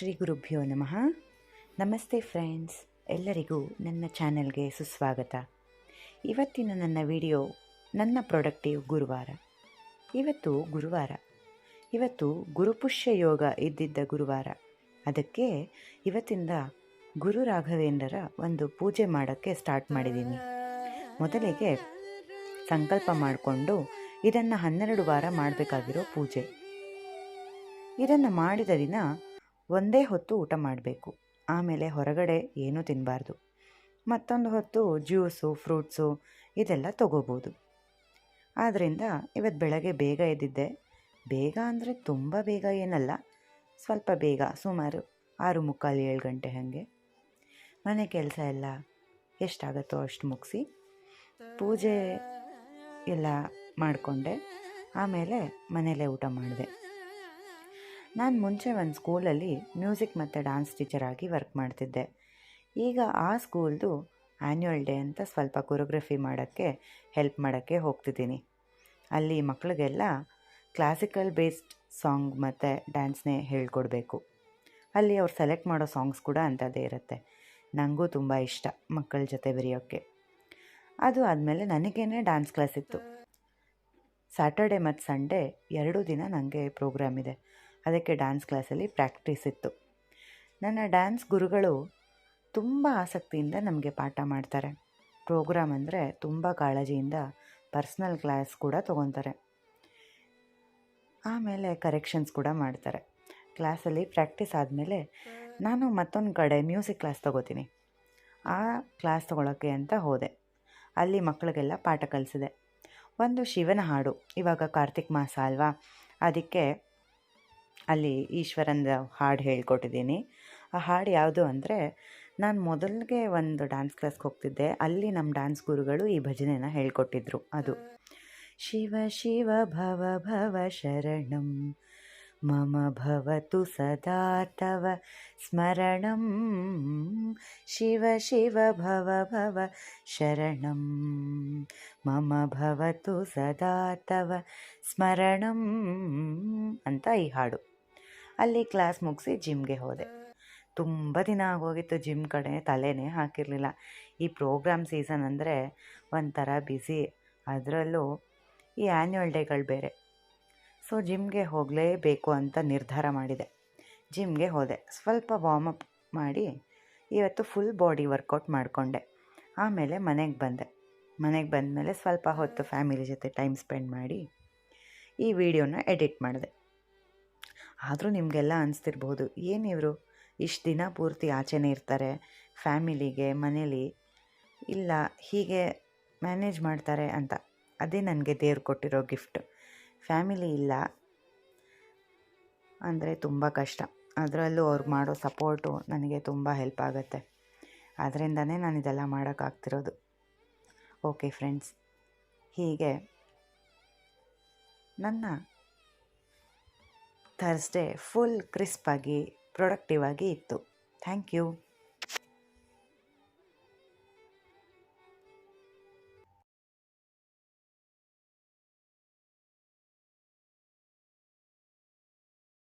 ಶ್ರೀ ಗುರುಭ್ಯೋ ನಮಃ. ನಮಸ್ತೆ ಫ್ರೆಂಡ್ಸ್, ಎಲ್ಲರಿಗೂ ನನ್ನ ಚಾನೆಲ್ಗೆ ಸುಸ್ವಾಗತ. ಇವತ್ತಿನ ನನ್ನ ವಿಡಿಯೋ ನನ್ನ ಪ್ರಾಡಕ್ಟಿವ್ ಗುರುವಾರ. ಇವತ್ತು ಗುರುವಾರ. ಇವತ್ತು ಗುರುಪುಷ್ಯ ಯೋಗ ಇದ್ದಿದ್ದ ಗುರುವಾರ. ಅದಕ್ಕೆ ಇವತ್ತಿಂದ ಗುರು ರಾಘವೇಂದ್ರರ ಒಂದು ಪೂಜೆ ಮಾಡೋಕ್ಕೆ ಸ್ಟಾರ್ಟ್ ಮಾಡಿದ್ದೀನಿ. ಮೊದಲಿಗೆ ಸಂಕಲ್ಪ ಮಾಡಿಕೊಂಡು ಇದನ್ನು ಹನ್ನೆರಡು ವಾರ ಮಾಡಬೇಕಾಗಿರೋ ಪೂಜೆ. ಇದನ್ನು ಮಾಡಿದ ದಿನ ಒಂದೇ ಹೊತ್ತು ಊಟ ಮಾಡಬೇಕು. ಆಮೇಲೆ ಹೊರಗಡೆ ಏನೂ ತಿನ್ನಬಾರ್ದು ಮತ್ತೊಂದು ಹೊತ್ತು ಜ್ಯೂಸು, ಫ್ರೂಟ್ಸು ಇದೆಲ್ಲ ತಗೋಬೋದು. ಆದ್ದರಿಂದ ಇವತ್ತು ಬೆಳಗ್ಗೆ ಬೇಗ ಎದ್ದಿದ್ದೆ. ಬೇಗ ಅಂದರೆ ತುಂಬ ಬೇಗ ಏನಲ್ಲ, ಸ್ವಲ್ಪ ಬೇಗ, ಸುಮಾರು ಆರು ಮುಕ್ಕಾಲು ಏಳು ಗಂಟೆ ಹಾಗೆ. ಮನೆ ಕೆಲಸ ಎಲ್ಲ ಎಷ್ಟಾಗತ್ತೋ ಅಷ್ಟು ಮುಗಿಸಿ ಪೂಜೆ ಎಲ್ಲ ಮಾಡಿಕೊಂಡೆ. ಆಮೇಲೆ ಮನೇಲೇ ಊಟ ಮಾಡಿದೆ. ನಾನು ಮುಂಚೆ ಒಂದು ಸ್ಕೂಲಲ್ಲಿ ಮ್ಯೂಸಿಕ್ ಮತ್ತು ಡ್ಯಾನ್ಸ್ ಟೀಚರ್ ಆಗಿ ವರ್ಕ್ ಮಾಡ್ತಿದ್ದೆ. ಈಗ ಆ ಸ್ಕೂಲ್ದು ಆ್ಯನ್ಯುವಲ್ ಡೇ ಅಂತ ಸ್ವಲ್ಪ ಕೊರಿಯೋಗ್ರಫಿ ಮಾಡೋಕ್ಕೆ ಹೆಲ್ಪ್ ಮಾಡೋಕ್ಕೆ ಹೋಗ್ತಿದ್ದೀನಿ. ಅಲ್ಲಿ ಮಕ್ಕಳಿಗೆಲ್ಲ ಕ್ಲಾಸಿಕಲ್ ಬೇಸ್ಡ್ ಸಾಂಗ್ ಮತ್ತು ಡ್ಯಾನ್ಸ್ನೇ ಹೇಳ್ಕೊಡ್ಬೇಕು. ಅಲ್ಲಿ ಅವ್ರು ಸೆಲೆಕ್ಟ್ ಮಾಡೋ ಸಾಂಗ್ಸ್ ಕೂಡ ಅಂಥದ್ದೇ ಇರುತ್ತೆ. ನನಗೂ ತುಂಬ ಇಷ್ಟ ಮಕ್ಕಳ ಜೊತೆ ಬರೆಯೋಕ್ಕೆ. ಅದು ಆದಮೇಲೆ ನನಗೇನೆ ಡ್ಯಾನ್ಸ್ ಕ್ಲಾಸ್ ಇತ್ತು. ಸ್ಯಾಟರ್ಡೆ ಮತ್ತು ಸಂಡೇ ಎರಡೂ ದಿನ ನನಗೆ ಪ್ರೋಗ್ರಾಮ್ ಇದೆ. ಅದಕ್ಕೆ ಡ್ಯಾನ್ಸ್ ಕ್ಲಾಸಲ್ಲಿ ಪ್ರಾಕ್ಟೀಸ್ ಇತ್ತು. ನನ್ನ ಡ್ಯಾನ್ಸ್ ಗುರುಗಳು ತುಂಬ ಆಸಕ್ತಿಯಿಂದ ನಮಗೆ ಪಾಠ ಮಾಡ್ತಾರೆ. ಪ್ರೋಗ್ರಾಮ್ ಅಂದರೆ ತುಂಬ ಕಾಳಜಿಯಿಂದ ಪರ್ಸ್ನಲ್ ಕ್ಲಾಸ್ ಕೂಡ ತೊಗೊತಾರೆ. ಆಮೇಲೆ ಕರೆಕ್ಷನ್ಸ್ ಕೂಡ ಮಾಡ್ತಾರೆ. ಕ್ಲಾಸಲ್ಲಿ ಪ್ರಾಕ್ಟೀಸ್ ಆದಮೇಲೆ ನಾನು ಮತ್ತೊಂದು ಕಡೆ ಮ್ಯೂಸಿಕ್ ಕ್ಲಾಸ್ ತೊಗೋತೀನಿ. ಆ ಕ್ಲಾಸ್ ತೊಗೊಳಕ್ಕೆ ಅಂತ ಹೋದೆ. ಅಲ್ಲಿ ಮಕ್ಕಳಿಗೆಲ್ಲ ಪಾಠ ಕಲಿಸಿದೆ. ಒಂದು ಶಿವನ ಹಾಡು, ಇವಾಗ ಕಾರ್ತಿಕ್ ಮಾಸ ಅಲ್ವಾ? ಅದಕ್ಕೆ ಅಲ್ಲಿ ಈಶ್ವರಂದ ಹಾಡು ಹೇಳ್ಕೊಟ್ಟಿದ್ದೀನಿ. ಆ ಹಾಡು ಯಾವುದು ಅಂದರೆ, ನಾನು ಮೊದಲಿಗೆ ಒಂದು ಡ್ಯಾನ್ಸ್ ಕ್ಲಾಸ್ಗೆ ಹೋಗ್ತಿದ್ದೆ. ಅಲ್ಲಿ ನಮ್ಮ ಡ್ಯಾನ್ಸ್ ಗುರುಗಳು ಈ ಭಜನೆನ ಹೇಳ್ಕೊಟ್ಟಿದ್ರು ಅದು. ಶಿವ ಶಿವ ಭವ ಭವ ಶರಣಂ, ಮಮ ಭವತು ಸದಾ ತವ ಸ್ಮರಣಂ. ಶಿವ ಶಿವ ಭವ ಭವ ಶರಣಂ, ಮಮ ಭವತು ಸದಾ ತವ ಸ್ಮರಣಂ ಅಂತ ಈ ಹಾಡು. ಅಲ್ಲಿ ಕ್ಲಾಸ್ ಮುಗಿಸಿ ಜಿಮ್ಗೆ ಹೋದೆ. ತುಂಬ ದಿನ ಆಗೋಗಿತ್ತು ಜಿಮ್ ಕಡೆ, ತಲೆನೇ ಹಾಕಿರಲಿಲ್ಲ. ಈ ಪ್ರೋಗ್ರಾಮ್ ಸೀಸನ್ ಅಂದರೆ ಒಂಥರ ಬ್ಯುಸಿ ಅದರಲ್ಲೂ ಈ ಆ್ಯನ್ಯುವಲ್ ಡೇಗಳು ಬೇರೆ. ಸೊ ಜಿಮ್ಗೆ ಹೋಗಲೇಬೇಕು ಅಂತ ನಿರ್ಧಾರ ಮಾಡಿದೆ. ಜಿಮ್ಗೆ ಹೋದೆ. ಸ್ವಲ್ಪ ವಾರ್ಮಪ್ ಮಾಡಿ ಇವತ್ತು ಫುಲ್ ಬಾಡಿ ವರ್ಕೌಟ್ ಮಾಡಿಕೊಂಡೆ. ಆಮೇಲೆ ಮನೆಗೆ ಬಂದೆ. ಮನೆಗೆ ಬಂದಮೇಲೆ ಸ್ವಲ್ಪ ಹೊತ್ತು ಫ್ಯಾಮಿಲಿ ಜೊತೆ ಟೈಮ್ ಸ್ಪೆಂಡ್ ಮಾಡಿ ಈ ವಿಡಿಯೋನ ಎಡಿಟ್ ಮಾಡಿದೆ. ಆದರೂ ನಿಮಗೆಲ್ಲ ಅನಿಸ್ತಿರ್ಬೋದು. ಏನಿವರು ಇಷ್ಟು ದಿನ ಪೂರ್ತಿ ಆಚೆನೆ ಇರ್ತಾರೆ, ಫ್ಯಾಮಿಲಿಗೆ, ಮನೇಲಿ? ಇಲ್ಲ, ಹೀಗೆ ಮ್ಯಾನೇಜ್ ಮಾಡ್ತಾರೆ ಅಂತ. ಅದೇ ನನಗೆ ದೇವ್ರು ಕೊಟ್ಟಿರೋ ಗಿಫ್ಟ್. ಫ್ಯಾಮಿಲಿ ಇಲ್ಲ ಅಂದರೆ ತುಂಬ ಕಷ್ಟ. ಅದರಲ್ಲೂ ಅವ್ರಿಗೆ ಮಾಡೋ ಸಪೋರ್ಟು ನನಗೆ ತುಂಬ ಹೆಲ್ಪ್ ಆಗುತ್ತೆ. ಅದರಿಂದನೇ ನಾನು ಇದೆಲ್ಲ ಮಾಡೋಕ್ಕಾಗ್ತಿರೋದು ಓಕೆ ಫ್ರೆಂಡ್ಸ್. ಹೀಗೆ. ನನ್ನ ಥರ್ಸ್ಡೇ ಫುಲ್ ಕ್ರಿಸ್ಪಾಗಿ ಪ್ರೊಡಕ್ಟಿವ್ ಆಗಿ ಇತ್ತು. Thank you.